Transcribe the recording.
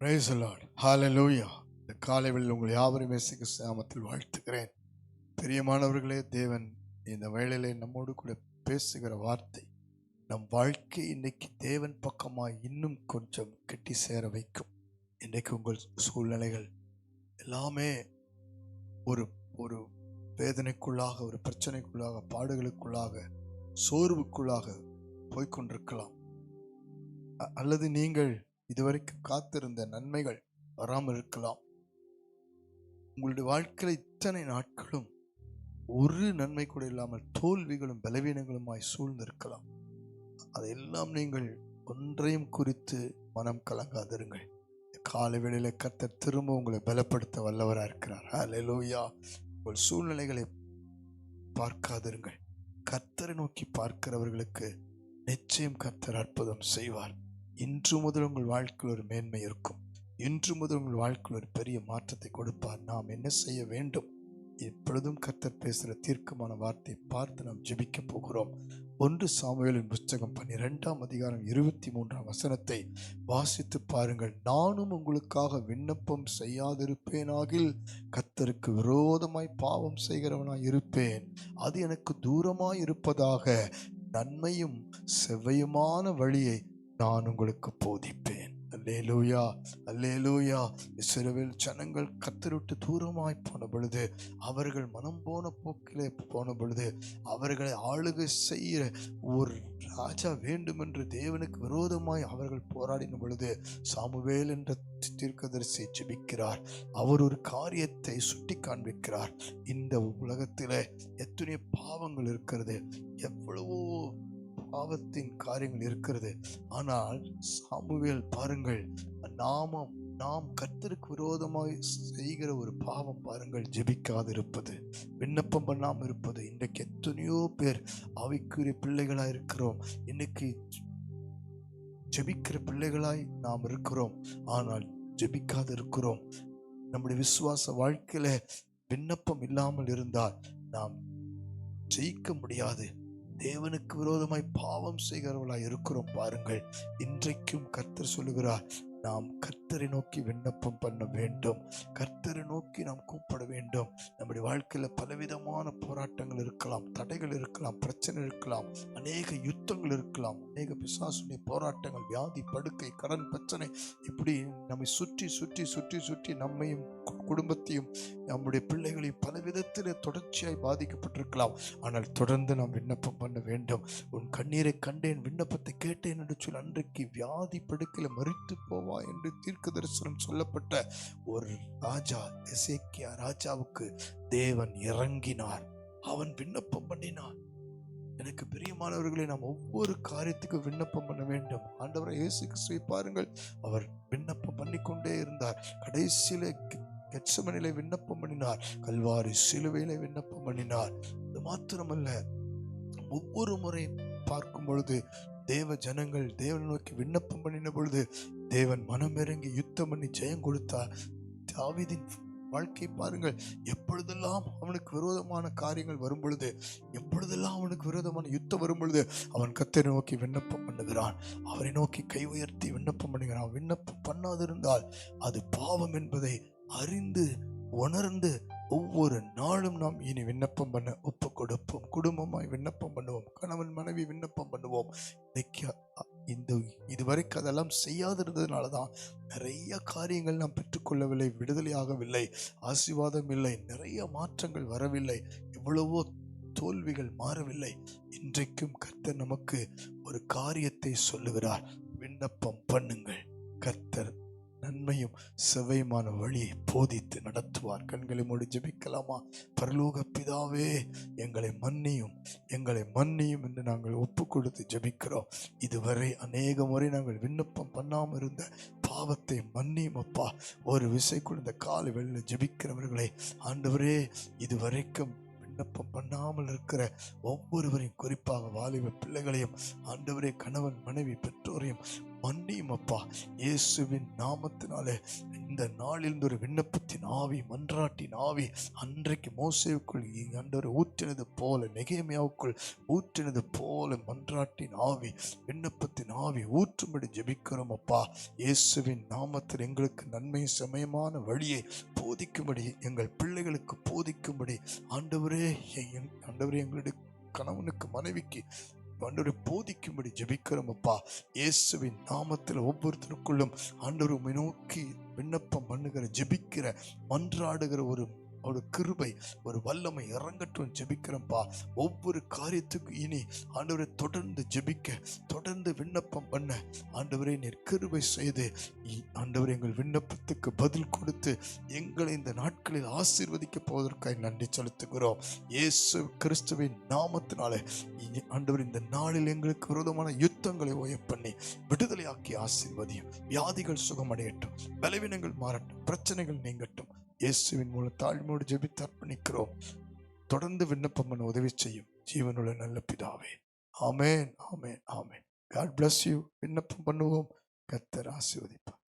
Praise the இந்த காலைவில் உங்கள் யாவரும் இயேசு சாமத்தில் வாழ்த்துகிறேன். பிரியமானவர்களே தேவன் இந்த வேளையிலே நம்மோடு கூட பேசுகிற வார்த்தை நம் வாழ்க்கை இன்னைக்கு தேவன் பக்கமாக இன்னும் கொஞ்சம் கெட்டி சேர வைக்கும். இன்றைக்கு உங்கள் சூழ்நிலைகள் எல்லாமே ஒரு ஒரு வேதனைக்குள்ளாக ஒரு பிரச்சனைக்குள்ளாக பாடுகளுக்குள்ளாக சோர்வுக்குள்ளாக போய்க்கொண்டிருக்கலாம். அல்லது நீங்கள் இதுவரைக்கும் காத்திருந்த நன்மைகள் வராமல் இருக்கலாம். உங்களுடைய வாழ்க்கையில் இத்தனை நாட்களும் ஒரு நன்மை கூட இல்லாமல் தோல்விகளும் பலவீனங்களுமாய் சூழ்ந்திருக்கலாம். அதையெல்லாம் நீங்கள் ஒன்றையும் குறித்து மனம் கலங்காதிருங்கள். காலை வேளையில் கர்த்தர் திரும்ப உங்களை பலப்படுத்த வல்லவராக இருக்கிறார் ஹalleluya உங்கள் சூழ்நிலைகளை பார்க்காதிருங்கள். கர்த்தரை நோக்கி பார்க்கிறவர்களுக்கு நிச்சயம் கர்த்தர் அற்புதம் செய்வார். இன்று முதல் உங்கள் வாழ்க்கையில் ஒரு மேன்மை இருக்கும். இன்று முதல் உங்கள் வாழ்க்கையில் ஒரு பெரிய மாற்றத்தை கொடுப்பார். நாம் என்ன செய்ய வேண்டும்? எப்பொழுதும் கர்த்தர் பேசுகிற தீர்க்கமான வார்த்தையை பார்த்து நாம் ஜெபிக்க போகிறோம். ஒன்று சாமுவேலின் புஸ்தகம் பன்னிரெண்டாம் அதிகாரம் இருபத்தி மூன்றாம் வசனத்தை வாசித்து பாருங்கள். நானும் உங்களுக்காக விண்ணப்பம் செய்யாதிருப்பேனாகில் கத்தருக்கு விரோதமாய் பாவம் செய்கிறவனாய் இருப்பேன். அது எனக்கு தூரமாய் இருப்பதாக நன்மையும் செவ்வையுமான வழியை நான் உங்களுக்கு போதிப்பேன். அல்லேலூயா அல்லேலூயா. இஸ்ரவேல் ஜனங்கள் கத்தருட்டு தூரமாய் போன பொழுது அவர்கள் மனம் போன போக்கிலே போன பொழுது அவர்களை ஆளுகை செய்கிற ஒரு ராஜா வேண்டுமென்று தேவனுக்கு விரோதமாய் அவர்கள் போராடின பொழுது சாமுவேல் என்ற தீர்க்கதரிசி ஜெபிக்கிறார். அவர் ஒரு காரியத்தை சுட்டி காண்பிக்கிறார். இந்த உலகத்தில் எத்தனை பாவங்கள் இருக்கிறது. எவ்வளவோ பாவத்தின் காரியங்கள் இருக்கிறது. ஆனால் சாமுவேல் பாருங்கள் நாமம் நாம் கர்த்தருக்கு விரோதமாக செய்கிற ஒரு பாவம் பாருங்கள் ஜெபிக்காது இருப்பது விண்ணப்பம் பண்ணாமல் இருப்பது. இன்றைக்கு எத்தனையோ பேர் அவைக்குரிய பிள்ளைகளாக இருக்கிறோம். இன்னைக்கு ஜெபிக்கிற பிள்ளைகளாய் நாம் இருக்கிறோம். ஆனால் ஜெபிக்காது இருக்கிறோம் நம்முடைய விசுவாச வாழ்க்கையில விண்ணப்பம் இல்லாமல் இருந்தால் நாம் ஜெயிக்க முடியாது. தேவனுக்கு விரோதமாய் பாவம் செய்கிறவர்களாய் இருக்கிறோம் பாருங்கள். இன்றைக்கும் கர்த்தர் சொல்லுகிறார் நாம் கர்த்தரை நோக்கி விண்ணப்பம் பண்ண வேண்டும். கர்த்தரை நோக்கி நாம் கூப்பிட வேண்டும். நம்முடைய வாழ்க்கையில் பலவிதமான போராட்டங்கள் இருக்கலாம் தடைகள் இருக்கலாம் பிரச்சனை இருக்கலாம் அநேக யுத்தங்கள் இருக்கலாம் அநேக பிசாசுடைய போராட்டங்கள் வியாதி படுக்கை கடன் பிரச்சனை இப்படி நம்மை சுற்றி சுற்றி சுற்றி சுற்றி நம்மையும் குடும்பத்தையும் நம்முடைய பிள்ளைகளையும் பல விதத்தில் தொடர்ச்சியாய் பாதிக்கப்பட்டிருக்கலாம். ஆனால் தொடர்ந்து நாம் விண்ணப்பம் பண்ண வேண்டும். உன் கண்ணீரை கண்டேன் விண்ணப்பத்தை கேட்டேன் என்று சொல்லி அன்றைக்கு வியாதி படுக்கையில் மறித்து போவா என்று தீர்க்க தரிசனம் சொல்லப்பட்ட ஒரு ராஜா எசேக்கியா ராஜாவுக்கு தேவன் இறங்கினார். அவன் விண்ணப்பம் பண்ணினான். எனக்கு பிரியமானவர்களை நாம் ஒவ்வொரு காரியத்துக்கும் விண்ணப்பம் பண்ண வேண்டும். ஆண்டவரை இயேசு கிறிஸ்துவை பாருங்கள் அவர் விண்ணப்பம் பண்ணிக்கொண்டே இருந்தார். கடைசியில் கெட்சமனிலே விண்ணப்பம் பண்ணினார். கல்வாரி சிலுவையில விண்ணப்பம் பண்ணினார். இது மாத்திரமல்ல ஒவ்வொரு முறை பார்க்கும் பொழுது தேவ ஜனங்கள் தேவனை நோக்கி விண்ணப்பம் பண்ணின பொழுது தேவன் மனம் இறங்கி யுத்தம் பண்ணி ஜெயம் கொடுத்தார். தாவிதின் வாழ்க்கை பாருங்கள் எப்பொழுதெல்லாம் அவனுக்கு விரோதமான காரியங்கள் வரும் பொழுது எப்பொழுதெல்லாம் அவனுக்கு விரோதமான யுத்தம் வரும் பொழுது அவன் கத்தரை நோக்கி விண்ணப்பம் பண்ணுகிறான். அவரை நோக்கி கை உயர்த்தி விண்ணப்பம் பண்ணுகிறான். விண்ணப்பம் பண்ணாதிருந்தால் அது பாவம் என்பதை அறிந்து உணர்ந்து ஒவ்வொரு நாளும் நாம் இனி விண்ணப்பம் பண்ண ஒப்பு கொடுப்போம். குடும்பமாய் விண்ணப்பம் பண்ணுவோம். கணவன் மனைவி விண்ணப்பம் பண்ணுவோம். இன்னைக்கு இந்த இதுவரைக்கும் அதெல்லாம் செய்யாதிருந்ததுனால தான் நிறைய காரியங்கள் நாம் பெற்றுக்கொள்ளவில்லை விடுதலையாகவில்லை ஆசீர்வாதம் இல்லை நிறைய மாற்றங்கள் வரவில்லை எவ்வளவோ தோல்விகள் மாறவில்லை. இன்றைக்கும் கர்த்தர் நமக்கு ஒரு காரியத்தை சொல்லுகிறார். விண்ணப்பம் பண்ணுங்கள். கர்த்தர் நன்மையும் செவையுமான வழியை போதித்து நடத்துவார். கண்களை மூடி ஜெபிக்கலாமா? பரலோக பிதாவே எங்களை மன்னியும் எங்களை மன்னியும் என்று நாங்கள் ஒப்பு கொடுத்து ஜெபிக்கிறோம். இதுவரை அநேக முறை நாங்கள் விண்ணப்பம் பண்ணாமல் இருந்த பாவத்தை மன்னியும் அப்பா. ஒரு விசை இந்த காலை வெளியில் ஜெபிக்கிறவர்களை ஆண்டவரே இதுவரைக்கும் விண்ணப்பம் பண்ணாமல் இருக்கிற ஒவ்வொருவரையும் குறிப்பாக வாலிப பிள்ளைகளையும் ஆண்டவரே கணவன் மனைவி பெற்றோரையும் மன்னியும் அப்பா. இயேசுவின் நாமத்தினாலே இந்த நாளில் ஒரு விண்ணப்பத்தின் ஆவி மன்றாட்டின் ஆவி அன்றைக்கு மோசேவுக்குள் அன்றவர் ஊற்றினது போல நெகேமியாவுக்குள் ஊற்றினது போல மன்றாட்டின் ஆவி விண்ணப்பத்தின் ஆவி ஊற்றும்படி ஜெபிக்கிறோம் அப்பா. இயேசுவின் நாமத்தில் எங்களுக்கு நன்மை சமயமான வழியை போதிக்கும்படி எங்கள் பிள்ளைகளுக்கு போதிக்கும்படி ஆண்டவரே என் ஆண்டவரே எங்களுடைய கணவனுக்கு மனைவிக்கு ஆண்டோரை போதிக்கும்படி ஜபிக்கிறோம் அப்பா. இயேசுவின் நாமத்தில் ஒவ்வொருத்தருக்குள்ளும் ஆண்டவர் நோக்கி விண்ணப்பம் பண்ணுகிற ஜெபிக்கிற மன்றாடுகிற ஒரு ஒரு கிருபை ஒரு வல்லமை இறங்கட்டும் ஜெபிக்கிறோம்ப்பா ஒவ்வொரு காரியத்துக்கும் இனி ஆண்டவரை தொடர்ந்து ஜெபிக்க தொடர்ந்து விண்ணப்பம் பண்ண ஆண்டவரை நீர் கிருபை செய்து ஆண்டவர் எங்கள் விண்ணப்பத்துக்கு பதில் கொடுத்து எங்களை இந்த நாட்களில் ஆசீர்வதிக்க போவதற்காக நன்றி செலுத்துகிறோம். இயேசு கிறிஸ்துவின் நாமத்தினாலே ஆண்டவர் இந்த நாளில் எங்களுக்கு விரோதமான யுத்தங்களை ஓய பண்ணி விடுதலையாக்கி ஆசீர்வதியும். வியாதிகள் சுகமடையட்டும். பலவீனங்கள் மாறட்டும். பிரச்சனைகள் நீங்கட்டும். இயேசுவின் மூலம் தாழ்மையோடு ஜெபித்து அர்ப்பணிக்கிறோம். தொடர்ந்து விண்ணப்பம் பண்ண உதவி செய்யும் ஜீவனுள்ள நல்ல பிதாவே. ஆமேன் ஆமேன் ஆமேன். காட் பிளஸ் யூ விண்ணப்பம் பண்ணுவோம். கத்தர் ஆசீர்வதிப்பார்.